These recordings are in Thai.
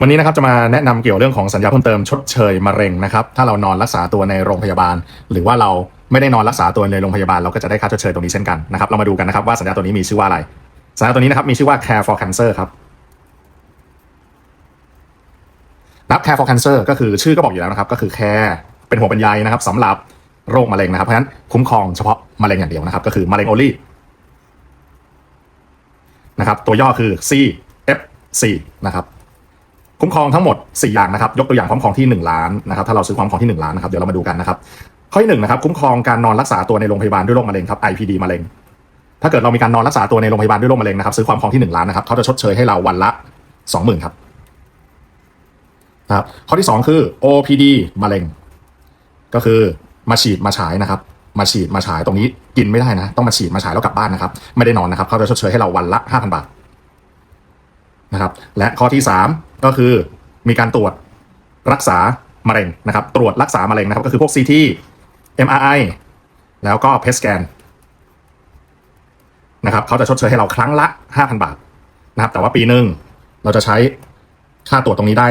วันนี้นะครับจะมาแนะนำเกี่ยวเรื่องของสัญญาเพิ่มเติมชดเชยมะเร็งนะครับถ้าเรานอนรักษาตัวในโรงพยาบาล หรือว่าเราไม่ได้นอนรักษาตัวในโรงพยาบาลเราก็จะได้ค่าชดเชยตรงนี้เช่นกันนะครับเรามาดูกันนะครับว่าสัญญาตัวนี้มีชื่อว่าอะไร สัญญาตัวนี้นะครับมีชื่อว่า Care for Cancer ครับนับ Care for Cancer ก็คือชื่อก็บอกอยู่แล้วนะครับก็คือ Care เป็นหัวเป็นใยนะครับสำหรับโรคมะเร็งนะครับเพราะฉะนั้นคุ้มครองเฉพาะมะเร็งอย่างเดียวนะครับก็คือมะเร็ง only นะครับตัวย่อคือ CFC นะครับ คุ้มครองทั้งหมด 4 อย่างนะครับ ยกตัวอย่างคุ้มครองที่ 1 ล้านนะครับ ถ้าเราซื้อคุ้มครองที่ 1 ล้านนะครับ เดี๋ยวเรามาดูกันนะครับ ข้อที่1นะครับ คุ้มครองการนอนรักษาตัวในโรงพยาบาลด้วยโรคมะเร็งครับ IPD มะเร็ง ถ้าเกิดเรามีการนอนรักษาตัวในโรงพยาบาลด้วยโรคมะเร็งนะครับ ซื้อความครองที่ 1 ล้านนะครับ เขาจะชดเชยให้เราวันละ 20,000ครับนะครับ ข้อที่ 2 คือ OPD มะเร็ง ก็คือมาฉีดมาฉายนะครับ มาฉีดมาฉายตรงนี้กินไม่ได้นะ ต้องมาฉีดมาฉายแล้วกลับบ้านนะครับ ไม่ได้นอนนะครับ เขาจะชดเชยให้เราวันละ 5,000 บาท นะครับ และข้อที่ 3 ก็คือมีการตรวจรักษามะเร็งนะครับ ตรวจรักษามะเร็งนะครับ ก็คือพวก CT MRI แล้วก็ PET scan นะครับเขาจะชดเชยให้เราครั้งละ 5,000 บาทนะครับ แต่ว่าปีหนึ่งเราจะใช้ค่าตรวจตรงนี้ได้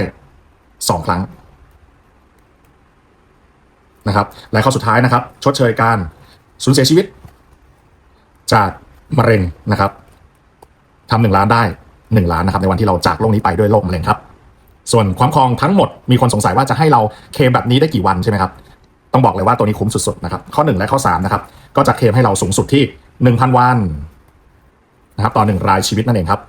2 ครั้งนะครับและข้อสุดท้ายนะครับ ชดเชยการสูญเสียชีวิต จากมะเร็งนะครับทำหนึ่งล้านได้ หนึ่งล้านนะครับในวันที่เราจากโลกนี้ไปด้วยโรคมะเร็งครับ ส่วนความครองทั้งหมดมีคนสงสัยว่าจะให้เราเคมแบบนี้ได้กี่วันใช่ไหมครับต้องบอกเลยว่าตัวนี้คุ้มสุดๆนะครับข้อ 1 และข้อ3นะครับก็จะเคมให้เราสูงสุดที่ 1,000 วันนะครับต่อหนึ่งรายชีวิตนั่นเองครับ